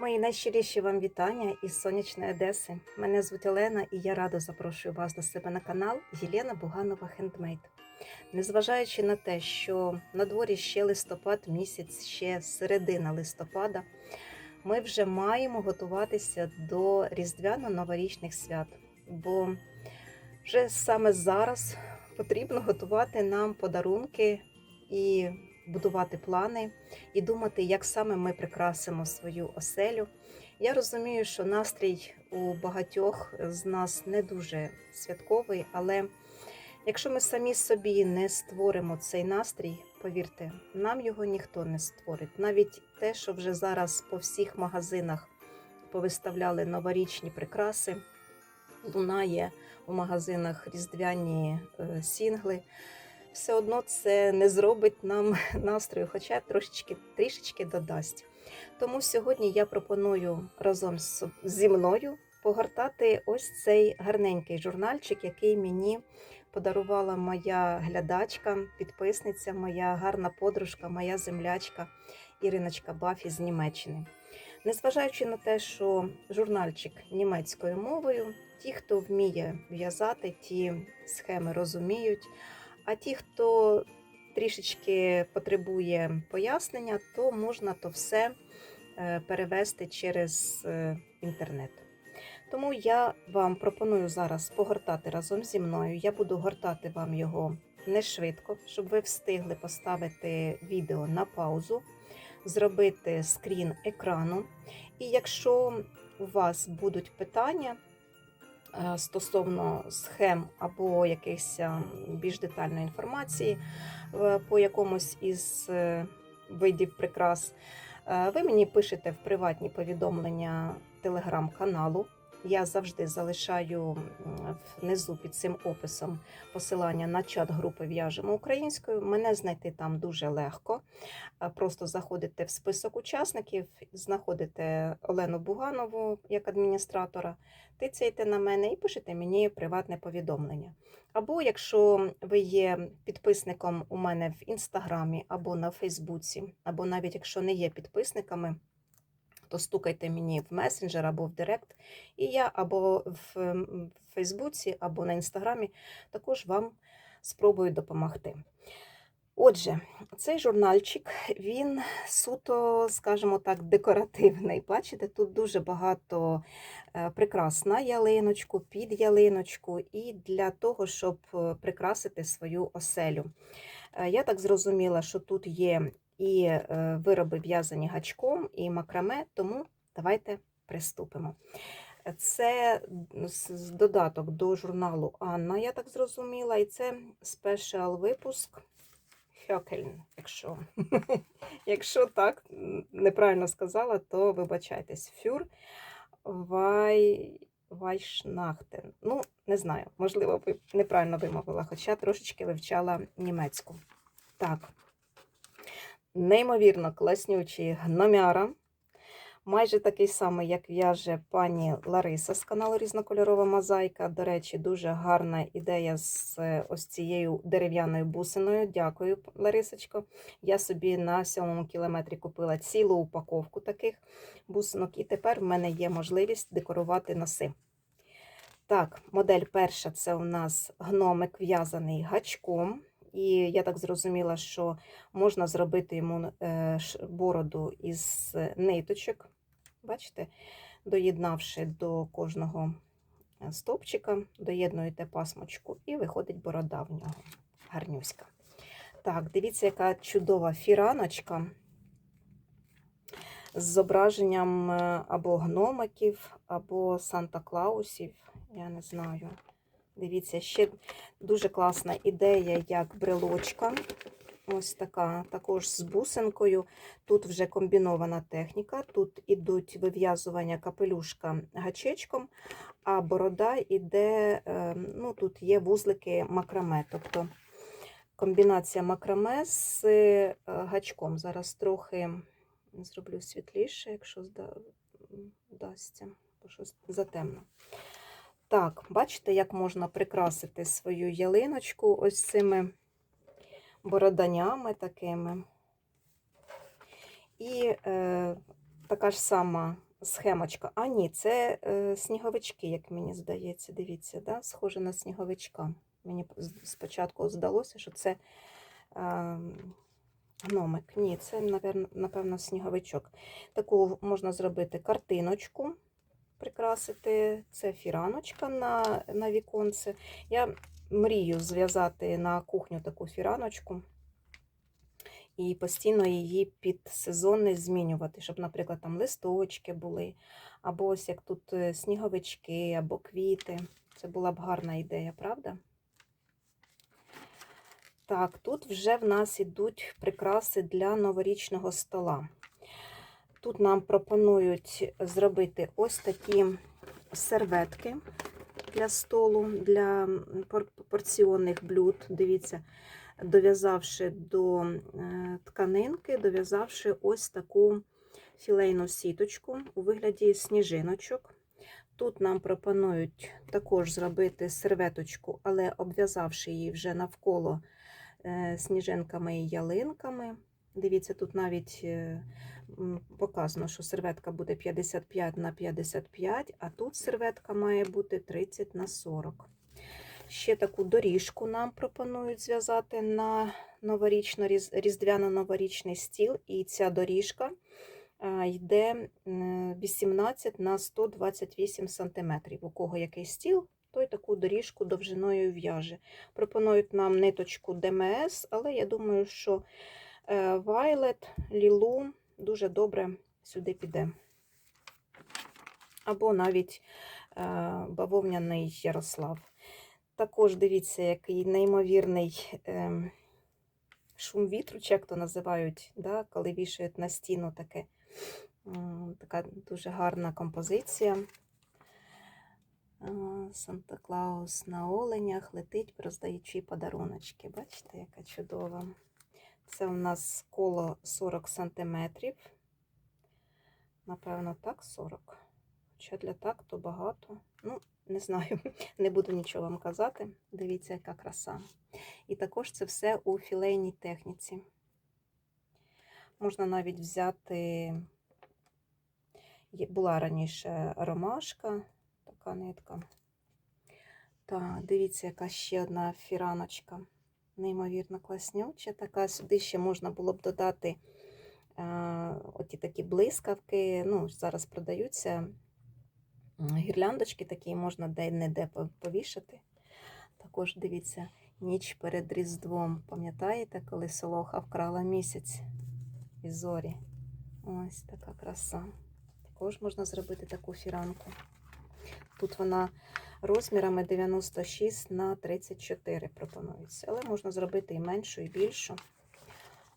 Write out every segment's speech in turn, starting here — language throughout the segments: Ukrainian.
Мої найщиріші вам вітання із сонячної Одеси. Мене звуть Олена і я радо запрошую вас до себе на канал Єлена Буганова Хендмейд. Незважаючи на те, що на дворі ще листопад місяць, ще середина листопада, ми вже маємо готуватися до різдвяно-новорічних свят, бо вже саме зараз потрібно готувати нам подарунки і будувати плани і думати, як саме ми прикрасимо свою оселю. Я розумію, що настрій у багатьох з нас не дуже святковий, але якщо ми самі собі не створимо цей настрій, повірте, нам його ніхто не створить. Навіть те, що вже зараз по всіх магазинах повиставляли новорічні прикраси, лунає у магазинах різдвяні е, сінгли все одно це не зробить нам настрою, хоча трошечки трішечки додасть. Тому сьогодні я пропоную разом з- зі мною погортати ось цей гарненький журнальчик, який мені подарувала моя глядачка, підписниця, моя гарна подружка, моя землячка Іриночка Бафі з Німеччини. Незважаючи на те, що журнальчик німецькою мовою, ті, хто вміє в'язати, ті схеми розуміють. А ті, хто трішечки потребує пояснення, то можна то все е, перевести через е, інтернет. Тому я вам пропоную зараз погортати разом зі мною. Я буду гортати вам його не швидко, щоб ви встигли поставити відео на паузу, зробити скрін екрану. І якщо у вас будуть питання, стосовно схем або якихось е, більш детальної інформації е, по якомусь із е, видів прикрас, е, ви мені пишете в приватні повідомлення телеграм-каналу. Я завжди залишаю внизу під цим описом посилання на чат групи В'яжемо українською. Мене знайти там дуже легко. Е, Просто заходите в список учасників, знаходите Олену Буганову як адміністратора, тицяєте на мене і пишете мені приватне повідомлення. Або якщо ви є підписником у мене в інстаграмі або на Фейсбуці, або навіть якщо не є підписниками, то стукайте мені в месенджер або в Директ, і я або в Фейсбуці, або на інстаграмі також вам спробую допомогти. Отже, цей журнальчик він суто, скажімо так, декоративний. Бачите, тут дуже багато е, прикрас на ялиночку, під ялиночку, і для того, щоб е, прикрасити свою оселю. Е, Я так зрозуміла, що тут є і е, вироби в'язані гачком, і макраме, тому давайте приступимо. Це додаток до журналу Анна, я так зрозуміла, і це спешіал випуск. Хьокельн, якщо, якщо так неправильно сказала, то вибачайтесь. Фюр Вай... Вайшнахтен. Ну, не знаю, можливо, ви неправильно вимовила, хоча трошечки вивчала німецьку. Так. Неймовірно класнючий гномяра. Майже такий самий, як в'яже пані Лариса з каналу Різнокольорова мозаїка. До речі, дуже гарна ідея з е, ось цією дерев'яною бусиною. Дякую, Ларисочко. Я собі на сьомому кілометрі купила цілу упаковку таких бусинок, і тепер в мене є можливість декорувати носи. Так, модель перша це у нас гномик в'язаний гачком. І я так зрозуміла, що можна зробити йому е, бороду із ниточок. Бачите, доєднавши до кожного е, стовпчика, доєднуєте пасмочку і виходить борода в нього. Гарнюська. Так, дивіться, яка чудова фіраночка з зображенням е, або гномиків, або Санта-Клаусів. Я не знаю. Дивіться, ще дуже класна ідея, як брелочка. Ось така, також з бусинкою. Тут вже комбінована техніка. Тут ідуть вив'язування капелюшка гачечком, а борода іде, е, ну тут є вузлики макраме. Тобто комбінація макраме з е, гачком. Зараз трохи зроблю світліше, якщо вдасться, бо щось затемно. Так, бачите, як можна прикрасити свою ялиночку ось цими бороданями такими. І е, така ж сама схемочка. А ні, це е, сніговички, як мені здається. Дивіться, да? схоже на сніговичка. Мені спочатку здалося, що це е, гномик. Ні, це, напевно, сніговичок. Таку можна зробити картиночку, прикрасити. Це фіраночка на, на віконце. Я мрію зв'язати на кухню таку фіраночку і постійно її під сезони змінювати, щоб, наприклад, там листочки були, або ось як тут е, сніговички, або квіти. Це була б гарна ідея, правда? Так, тут вже в нас ідуть прикраси для новорічного стола. Тут нам пропонують зробити ось такі серветки для столу, для порціонних блюд. Дивіться, дов'язавши до е, тканинки, дов'язавши ось таку філейну сіточку у вигляді сніжиночок. Тут нам пропонують також зробити серветочку, але обв'язавши її вже навколо е, сніжинками і ялинками. Дивіться, тут навіть е, показано, що серветка буде 55 на 55, а тут серветка має бути 30 на 40. Ще таку доріжку нам пропонують зв'язати на новорічно різдвяно-новорічний стіл. І ця доріжка йде 18 на 128 см. У кого який стіл, той таку доріжку довжиною в'яже. Пропонують нам ниточку ДМС, але я думаю, що Violet, Лілу дуже добре сюди піде. Або навіть е, бавовняний Ярослав. Також дивіться, який неймовірний ем, шум вітру, чи як то називають, да, коли вішають на стіну таке. Така дуже гарна композиція. Санта Клаус на оленях летить, роздаючи подаруночки. Бачите, яка чудова. Це у нас коло 40 сантиметрів. Напевно, так, 40. Хоча для так, то багато. Ну, не знаю, не буду нічого вам казати. Дивіться, яка краса. І також це все у філейній техніці. Можна навіть взяти, була раніше ромашка, така нитка. Так, дивіться, яка ще одна фіраночка. Неймовірно класнюча. Така сюди ще можна було б додати е, оті такі блискавки. Ну, зараз продаються гірляндочки такі, можна де-не-де повішати. Також дивіться, ніч перед Різдвом. Пам'ятаєте, коли Солоха вкрала місяць із зорі? Ось така краса. Також можна зробити таку фіранку. Тут вона розмірами 96 на 34 пропонується, але можна зробити і меншу, і більшу.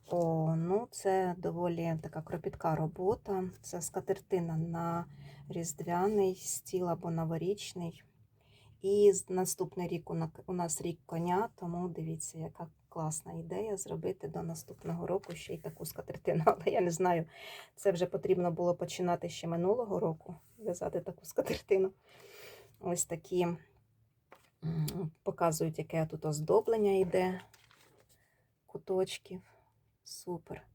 О, ну це доволі така кропітка робота. Це скатертина на різдвяний стіл або новорічний. І наступний рік у нас рік коня, тому дивіться, яка класна ідея зробити до наступного року ще й таку скатертину. Але я не знаю, це вже потрібно було починати ще минулого року, в'язати таку скатертину. Ось такі показують, яке тут оздоблення йде куточків. Супер.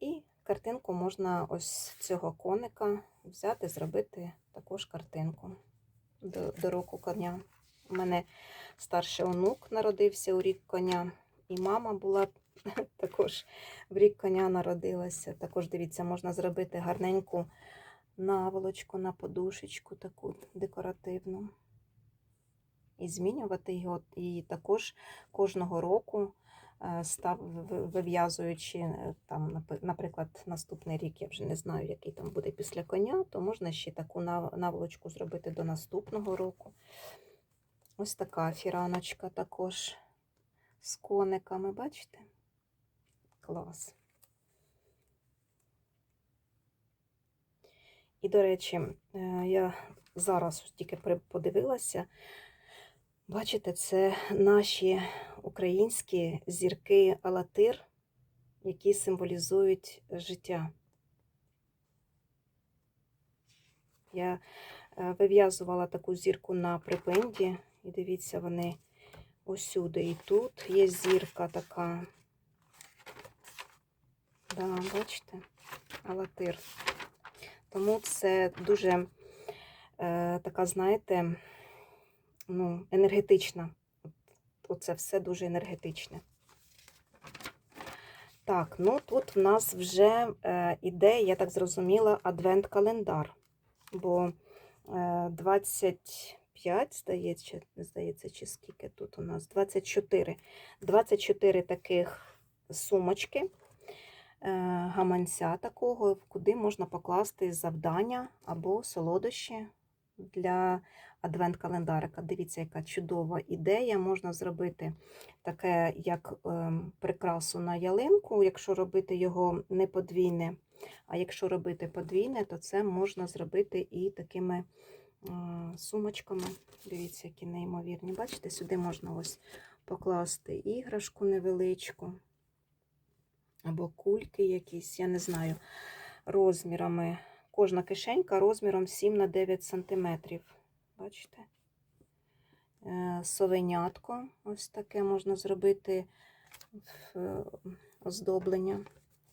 І картинку можна ось цього коника взяти, зробити також картинку до, до року коня. У мене старший онук народився у рік коня, і мама була також в рік коня народилася. Також дивіться, можна зробити гарненьку наволочку на подушечку, таку декоративну. І змінювати його. І також кожного року е, став вив'язуючи е, там, наприклад, наступний рік, я вже не знаю, який там буде після коня, то можна ще таку наволочку зробити до наступного року. Ось така фіраночка також з кониками, бачите? Клас. І, до речі, е, я зараз тільки подивилася. Бачите, це наші українські зірки Алатир, які символізують життя. Я е, вив'язувала таку зірку на припинді, і дивіться, вони усюди. І тут є зірка така. Да, бачите? Алатир. Тому це дуже е, така, знаєте, ну, енергетична. Оце все дуже енергетичне. Так, ну тут в нас вже е, іде, я так зрозуміла, адвент-календар. Бо е, 25, здається, здається, чи скільки тут у нас? 24. 24 таких сумочки, гаманця такого, куди можна покласти завдання або солодощі для адвент-календарика. Дивіться, яка чудова ідея. Можна зробити таке, як ем, прикрасу на ялинку, якщо робити його не подвійне. А якщо робити подвійне, то це можна зробити і такими е, сумочками. Дивіться, які неймовірні. Бачите, сюди можна ось покласти іграшку невеличку, або кульки якісь, я не знаю, розмірами. Кожна кишенька розміром 7 на 9 см. Бачите? Е, Совенятко, ось таке можна зробити е, оздоблення.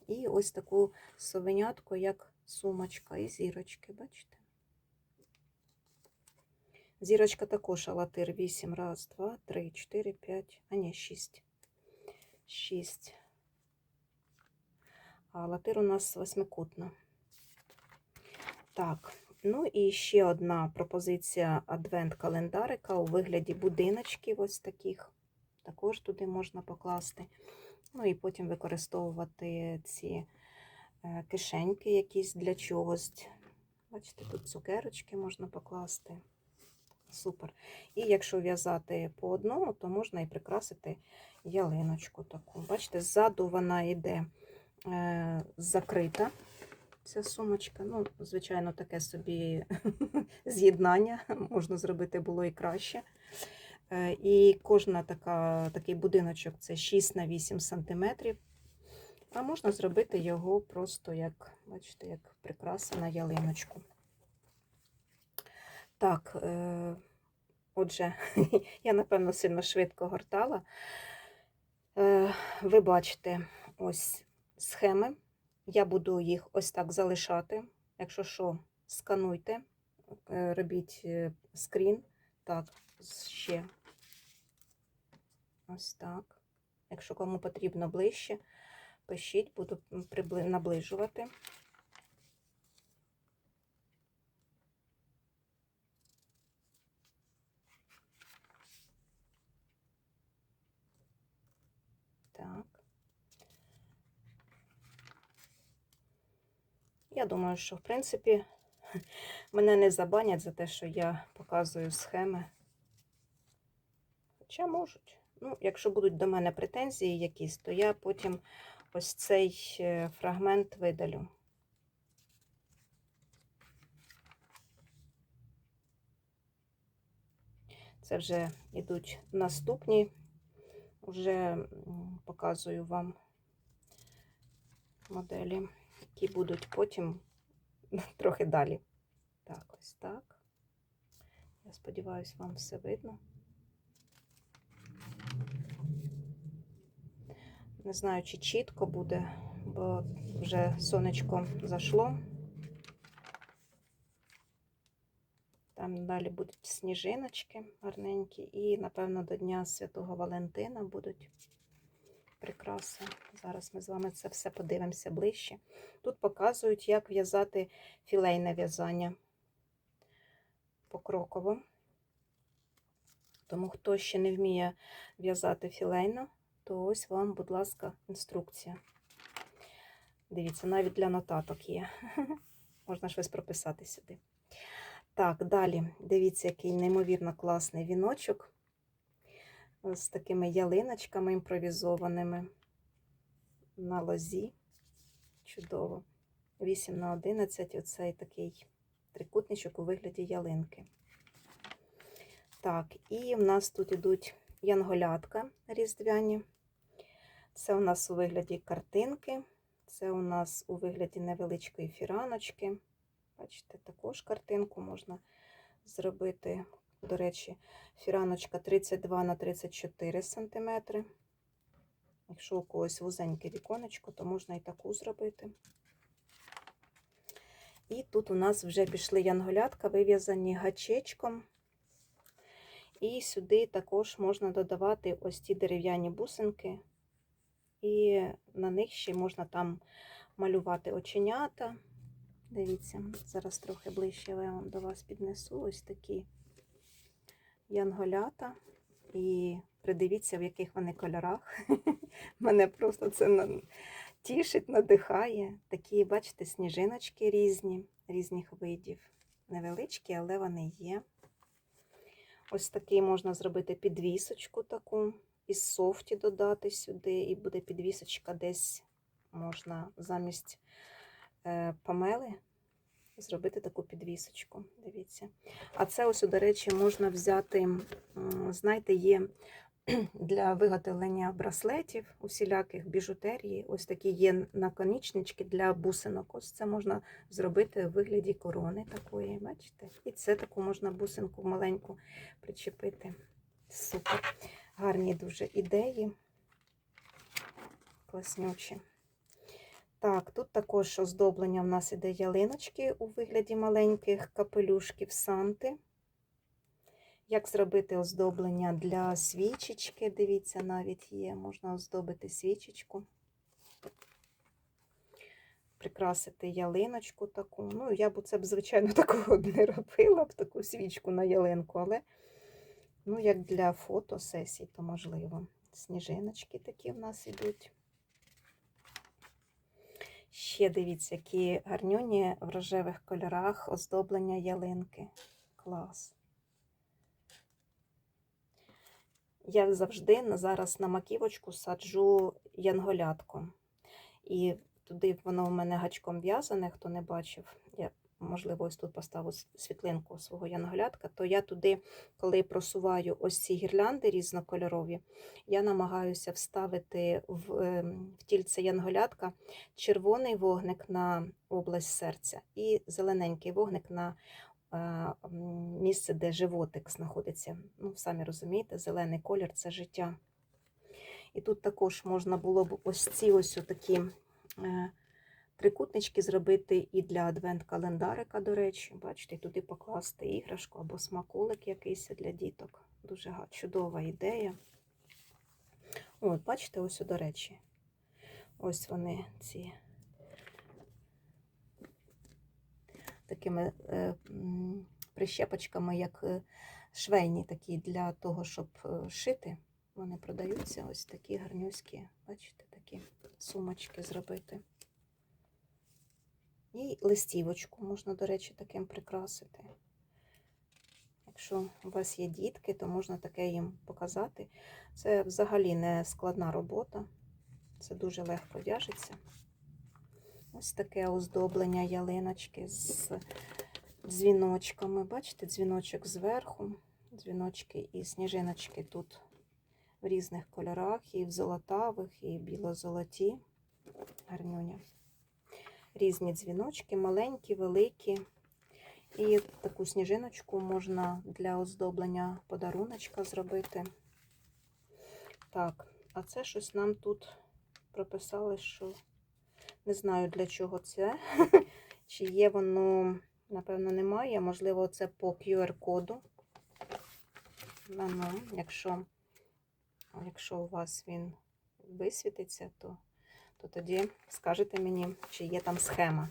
І ось таку совенятку, як сумочка і зірочки, бачите? Зірочка також алатир 8. Раз, два, три, чотири, п'ять, а ні, 6. 6. Латир у нас восьмикутна. Так, ну і ще одна пропозиція адвент-календарика у вигляді будиночків ось таких. Також туди можна покласти. Ну і потім використовувати ці е, кишеньки якісь для чогось. Бачите, тут цукерочки можна покласти. Супер. І якщо в'язати по одному, то можна і прикрасити ялиночку таку. Бачите, ззаду вона йде закрита. Ця сумочка, ну, звичайно, таке собі з'єднання, можна зробити було і краще. Е, І кожна така, такий будиночок це 6 на 8 см. А можна зробити його просто як, бачите, як прикраса на ялиночку. Так, е, отже, я, напевно, сильно швидко гортала. Е, Ви бачите ось схеми. Я буду їх ось так залишати. Якщо що, скануйте, е, робіть е, скрін. Так, ще ось так. Якщо кому потрібно ближче, пишіть, буду наближувати. Так. Я думаю, що в принципі мене не забанять за те, що я показую схеми. Хоча можуть. Ну, якщо будуть до мене претензії якісь, то я потім ось цей е, фрагмент видалю. Це вже йдуть наступні. Вже показую вам моделі, які будуть потім трохи далі. Так, ось так. Я сподіваюся, вам все видно. Не знаю, чи чітко буде, бо вже сонечко зайшло. Там далі будуть сніжиночки гарненькі, і, напевно, до Дня Святого Валентина будуть прикраси. Зараз ми з вами це все подивимося ближче. Тут показують, як в'язати філейне в'язання покроково. Тому, хто ще не вміє в'язати філейно, то ось вам, будь ласка, інструкція. Дивіться, навіть для нотаток є. Можна щось прописати сюди. Так, далі, дивіться, який неймовірно класний віночок з такими ялиночками імпровізованими на лозі. Чудово. 8 на 11 оцей такий трикутничок у вигляді ялинки. Так, і в нас тут ідуть янголятка різдвяні. Це у нас у вигляді картинки, це у нас у вигляді невеличкої фіраночки. Бачите, також картинку можна зробити. До речі, фіраночка 32 на 34 см. Якщо у когось вузеньке віконечко, то можна і таку зробити. І тут у нас вже пішли янголятка, вив'язані гачечком. І сюди також можна додавати ось ті дерев'яні бусинки. І на них ще можна там малювати оченята. Дивіться, зараз трохи ближче я вам до вас піднесу ось такі янголята. І придивіться, в яких вони кольорах. Мене просто це тішить, надихає. Такі, бачите, сніжиночки різні, різних видів. Невеличкі, але вони є. Ось такий можна зробити підвісочку таку, із софті додати сюди, і буде підвісочка десь можна замість е, помели зробити таку підвісочку. Дивіться. А це ось, до речі, можна взяти, знаєте, є для виготовлення браслетів, усіляких біжутерії. Ось такі є наконечнички для бусинок. Ось це можна зробити в вигляді корони такої, бачите? І це таку можна бусинку маленьку причепити. Супер. Гарні дуже ідеї. Класнючі. Так, тут також оздоблення в нас іде ялиночки у вигляді маленьких капелюшків Санти. Як зробити оздоблення для свічечки? Дивіться, навіть є, можна оздобити свічечку. Прикрасити ялиночку таку. Ну, я б це б, звичайно, такого не робила б таку свічку на ялинку, але ну, як для фотосесій, то можливо. Сніжиночки такі в нас ідуть. Ще дивіться, які гарнюні в рожевих кольорах оздоблення ялинки. Клас. Я завжди зараз на маківочку саджу янголятку. І туди воно у мене гачком в'язане, хто не бачив. Можливо, ось тут поставлю с- світлинку свого янголятка, то я туди, коли просуваю ось ці гірлянди різнокольорові, я намагаюся вставити в, ем, в тільце янголятка червоний вогник на область серця і зелененький вогник на е, місце, де животик знаходиться. Ну, самі розумієте, зелений колір це життя. І тут також можна було б ось ці ось такі е, трикутнички зробити і для адвент-календарика, до речі. Бачите, туди покласти іграшку або смаколик якийсь для діток. Дуже чудова ідея. От, бачите, ось, до речі, ось вони ці такими е, прищепочками, як е, швейні такі для того, щоб е, шити. Вони продаються ось такі гарнюські, бачите, такі сумочки зробити. І листівочку можна, до речі, таким прикрасити. Якщо у вас є дітки, то можна таке їм показати. Це взагалі не складна робота. Це дуже легко в'яжеться. Ось таке оздоблення ялиночки з дзвіночками. Бачите, дзвіночок зверху, дзвіночки і сніжиночки тут в різних кольорах, і в золотавих, і біло-золоті. Гарнюня. Різні дзвіночки, маленькі, великі. І таку сніжиночку можна для оздоблення подаруночка зробити. Так, а це щось нам тут прописали, що не знаю для чого це. Чи є воно, напевно, немає. Можливо, це по QR-коду. Якщо, якщо у вас він висвітиться, то, то тоді скажете мені, чи є там схема.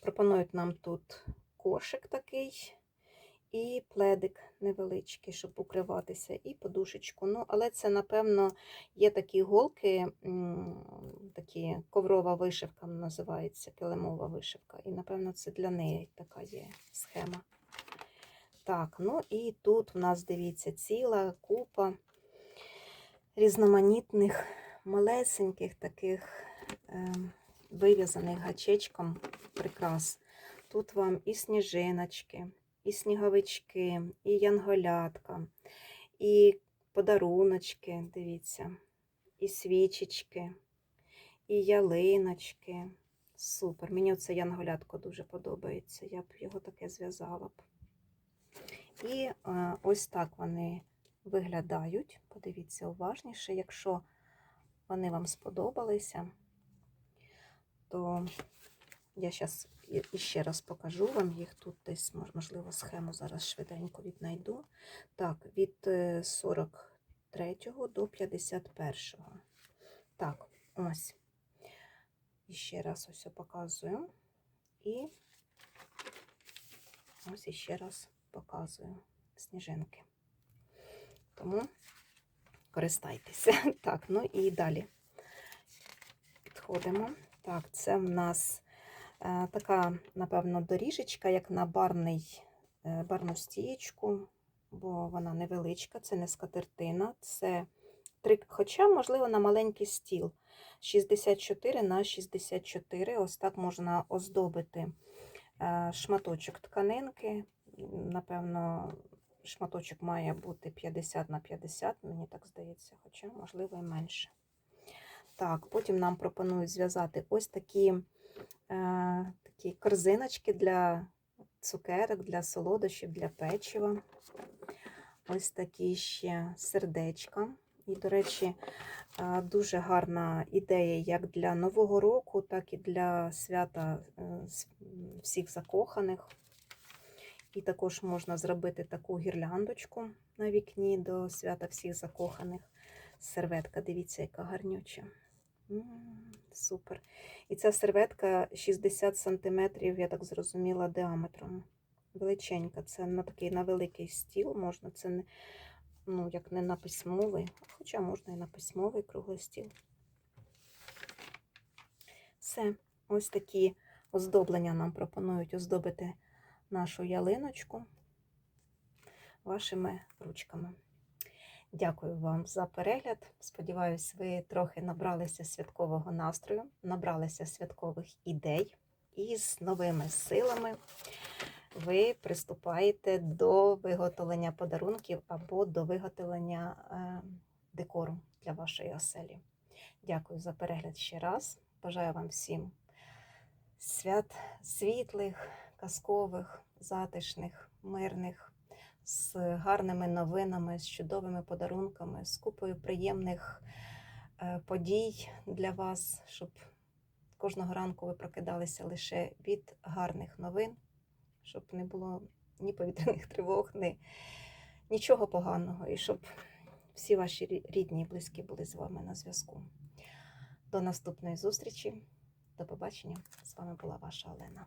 Пропонують нам тут кошик такий і пледик невеличкий, щоб укриватися, і подушечку. Ну, але це, напевно, є такі голки, такі коврова вишивка називається, килимова вишивка. І, напевно, це для неї така є схема. Так, ну і тут в нас, дивіться, ціла купа різноманітних, малесеньких таких е, вив'язаних гачечком прикрас. Тут вам і сніжиночки, і сніговички, і янголятка, і подаруночки, дивіться, і свічечки, і ялиночки. Супер. Мені оце янголятко дуже подобається. Я б його таке зв'язала б. І е, ось так вони виглядають. Подивіться уважніше, якщо вони вам сподобалися, то Я зараз іще раз покажу вам їх тут десь, можливо, схему зараз швиденько віднайду. Так, від е, 43 до 51. Так, ось. І ще раз ось показую. І ось іще раз показую сніжинки. Тому користайтеся. Так, ну і далі підходимо. Так, це в нас е, така, напевно, доріжечка, як на барний, е, барну стієчку, бо вона невеличка, це не скатертина, це три, хоча, можливо, на маленький стіл. 64 на 64. Ось так можна оздобити е, шматочок тканинки. Напевно, шматочок має бути 50 на 50, мені так здається, хоча, можливо, і менше. Так, потім нам пропонують зв'язати ось такі, е, такі корзиночки для цукерок, для солодощів, для печива. Ось такі ще сердечка. І, до речі, е, дуже гарна ідея як для Нового року, так і для свята е, всіх закоханих. І також можна зробити таку гірляндочку на вікні до свята всіх закоханих. Серветка, дивіться, яка гарнюча. Супер. І ця серветка 60 см, я так зрозуміла, діаметром. Величенька. Це на такий на великий стіл можна. Це не, ну, як не на письмовий, хоча можна і на письмовий круглий стіл. Все, ось такі оздоблення нам пропонують оздобити нашу ялиночку вашими ручками. Дякую вам за перегляд. Сподіваюсь, ви трохи набралися святкового настрою, набралися святкових ідей і з новими силами ви приступаєте до виготовлення подарунків або до виготовлення е, декору для вашої оселі. Дякую за перегляд ще раз. Бажаю вам всім свят світлих, казкових, затишних, мирних, з гарними новинами, з чудовими подарунками, з купою приємних е, подій для вас, щоб кожного ранку ви прокидалися лише від гарних новин, щоб не було ні повітряних тривог, ні нічого поганого, і щоб всі ваші рідні і близькі були з вами на зв'язку. До наступної зустрічі. До побачення. З вами була ваша Олена.